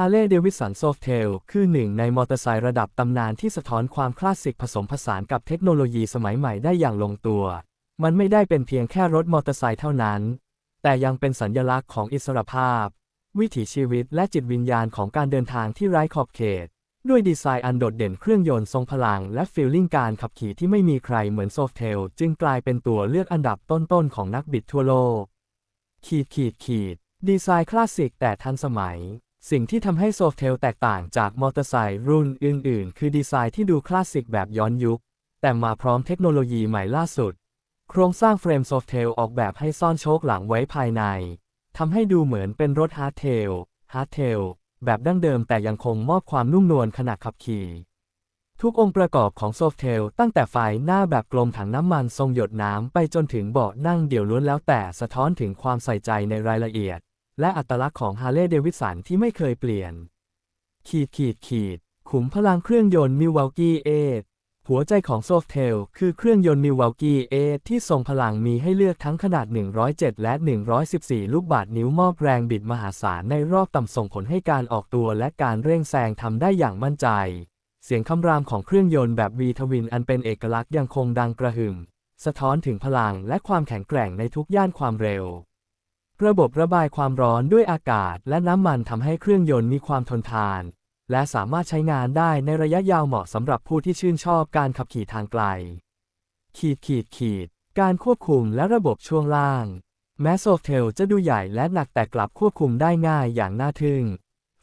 Harley Davidson Softail คือหนึ่งในมอเตอร์ไซค์ระดับตำนานที่สะท้อนความคลาสสิกผสมผสานกับเทคโนโลยีสมัยใหม่ได้อย่างลงตัว มันไม่ได้เป็นเพียงแค่รถมอเตอร์ไซค์เท่านั้น แต่ยังเป็นสัญญลักษณ์ของอิสรภาพ วิถีชีวิตและจิตวิญญาณของการเดินทางที่ไร้ขอบเขต ด้วยดีไซน์อันโดดเด่นเครื่องยนต์ทรงพลัง และฟีลลิ่งการขับขี่ที่ไม่มีใครเหมือน Softail จึงกลายเป็นตัวเลือกอันดับต้นๆของนักบิดทั่วโลกขีดขีดขีดดีไซน์คลาสสิกแต่ทันสมัย สิ่งที่ทำให้โซฟเทลแตกต่างจากมอเตอร์ไซค์รุ่นอื่น ๆ คือดีไซน์ที่ดูคลาสสิกแบบย้อนยุค แต่มาพร้อมเทคโนโลยีใหม่ล่าสุด โครงสร้างเฟรมโซฟเทลออกแบบให้ซ่อนโชคหลังไว้ภายใน ทำให้ดูเหมือนเป็นรถฮาร์ดเทลฮาร์ดเทลแบบดั้งเดิมแต่ยังคงมอบความนุ่มนวลขณะขับขี่ ทุกองค์ประกอบของโซฟเทลตั้งแต่ไฟหน้าแบบกลมถังน้ำมันทรงหยดน้ำไปจนถึงเบาะนั่งเดี่ยวล้วนแล้วแต่สะท้อนถึงความใส่ใจในรายละเอียด และอัตลักษณ์ของฮาร์เลย์เดวิสันที่ไม่เคยเปลี่ยน ขีดขีดขีด ขุมพลังเครื่องยนต์มิว a ลกี้เอทหัวใจของโซฟเทลคือเครื่องยนต์มิว a ลกี้เอทที่ทรงพลังมีให้เลือกทั้งขนาด 107 และ 114 ลูกบาศก์นิ้วมอบแรงบิดมหาศาลในรอบต่ำส่งผลให้การออกตัวและการเร่งแซงทำได้อย่างมั่นใจ เสียงคำรามของเครื่องยนต์แบบวีทวินอันเป็นเอกลักษณ์ยังคงดังกระหึ่ม สะท้อนถึงพลังและความแข็งแกร่งในทุกย่านความเร็ว ระบบระบายความร้อนด้วยอากาศและน้ำมันทำให้เครื่องยนต์มีความทนทาน และสามารถใช้งานได้ในระยะยาวเหมาะสำหรับผู้ที่ชื่นชอบการขับขี่ทางไกล ขีดขีดขีด การควบคุมและระบบช่วงล่าง แม้โซฟเทลจะดูใหญ่และหนักแต่กลับควบคุมได้ง่ายอย่างน่าทึ่ง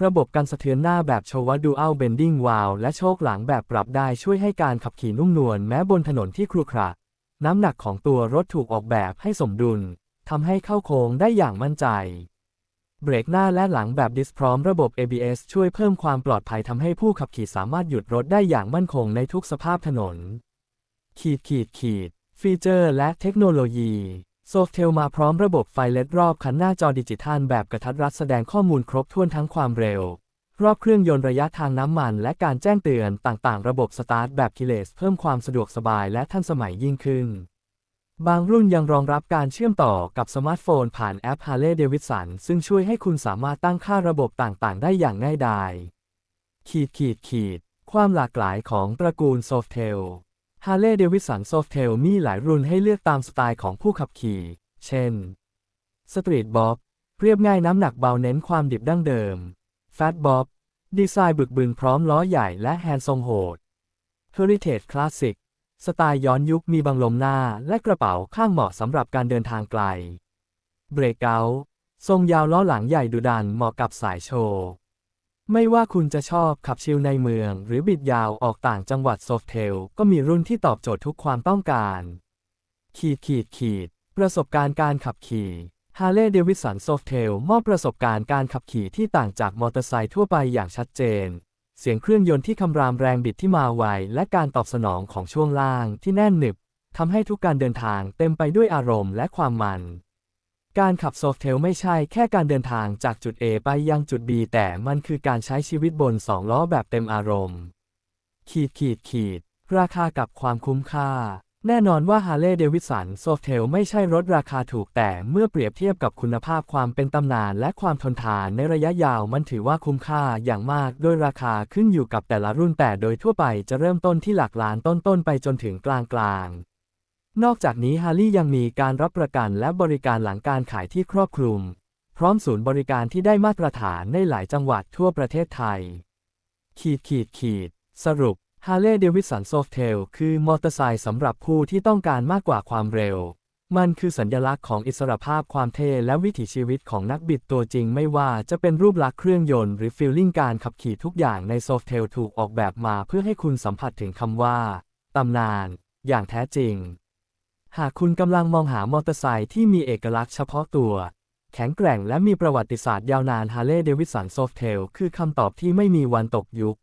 ระบบการสะเทือนหน้าแบบโชวัดูอัลเบนดิ้งวาลและโชคหลังแบบปรับได้ช่วยให้การขับขี่นุ่มนวลแม้บนถนนที่ครุขระ น้ำหนักของตัวรถถูกออกแบบให้สมดุล ทำให้เข้าโค้งได้อย่างมั่นใจ เบรกหน้าและหลังแบบดิสพร้อมระบบ ABS ช่วยเพิ่มความปลอดภัยทำให้ผู้ขับขี่สามารถหยุดรถได้อย่างมั่นคงในทุกสภาพถนน ขีดขีดขีด ฟีเจอร์และเทคโนโลยีโซฟเทลมาพร้อมระบบไฟเลดรอบคันหน้าจอดิจิทัลแบบกระทัดรัดแสดงข้อมูลครบถ้วนทั้งความเร็ว รอบเครื่องยนต์ระยะทางน้ำมันและการแจ้งเตือนต่างๆ ระบบสตาร์ทแบบคีเลสเพิ่มความสะดวกสบายและทันสมัยยิ่งขึ้น บางรุ่นยังรองรับการเชื่อมต่อกับสมาร์ทโฟนผ่านแอป Harley Davidson ซึ่งช่วยให้คุณสามารถตั้งค่าระบบต่างๆ ได้อย่างง่ายดาย ขีดขีดขีด ความหลากหลายของตระกูล Softail Harley Davidson Softail มีหลายรุ่นให้เลือกตามสไตล์ของผู้ขับขี่ เช่น Street Bob เรียบง่ายน้ำหนักเบาเน้นความดิบดั้งเดิม Fat Bob ดีไซน์บึกบึนพร้อมล้อใหญ่และแฮนด์ทรงโหด Heritage Classic สไตล์ย้อนยุคมีบังลมหน้าและกระเป๋าข้างเหมาะสำหรับการเดินทางไกล Breakout ทรงยาวล้อหลังใหญ่ดุดันเหมาะกับสายโชว์ ไม่ว่าคุณจะชอบขับชิลในเมือง หรือบิดยาวออกต่างจังหวัดโซฟเทล ก็มีรุ่นที่ตอบโจทย์ทุกความต้องการ ขีดขีดขีด ประสบการณ์การขับขี่ Harley Davidson Softail มอบประสบการณ์การขับขี่ที่ต่างจากมอเตอร์ไซค์ทั่วไปอย่างชัดเจน เสียงเครื่องยนต์ที่คำรามแรงบิดที่มาไวและการตอบสนองของช่วงล่างที่แน่นหนึบทำให้ทุกการเดินทางเต็มไปด้วยอารมณ์และความมัน การขับโซฟเทลไม่ใช่แค่การเดินทางจากจุด A ไปยังจุด B แต่มันคือการใช้ชีวิตบนสองล้อแบบเต็มอารมณ์ ขีดขีดขีด ราคากับความคุ้มค่า แน่นอนว่า Harley Davidson Softail ไม่ใช่รถราคาถูกแต่เมื่อเปรียบเทียบกับคุณภาพความเป็นตำนานและความทนทานในระยะยาวมันถือว่าคุ้มค่าอย่างมากโดยราคาขึ้นอยู่กับแต่ละรุ่นแต่โดยทั่วไปจะเริ่มต้นที่หลักล้านต้นๆไปจนถึงกลางกลางๆนอกจากนี้ฮาร์ลียังมีการรับประกันและบริการหลังการขายที่ครอบคลุม พร้อมศูนย์บริการที่ได้มาตรฐานในหลายจังหวัดทั่วประเทศไทย ขีดขีดขีด สรุป Harley Davidson Softail คือมอเตอร์ไซค์สำหรับผู้ที่ต้องการมากกว่าความเร็ว มันคือสัญลักษณ์ของอิสรภาพความเท่และวิถีชีวิตของนักบิดตัวจริงไม่ว่าจะเป็นรูปลักษณ์เครื่องยนต์หรือฟีลลิ่งการขับขี่ทุกอย่างใน Softail ถูกออกแบบมาเพื่อให้คุณสัมผัสถึงคำว่า ตำนาน อย่างแท้จริง หากคุณกำลังมองหามอเตอร์ไซค์ที่มีเอกลักษณ์เฉพาะตัว แข็งแกร่งและมีประวัติศาสตร์ยาวนาน Harley Davidson Softail คือคำตอบที่ไม่มีวันตกยุค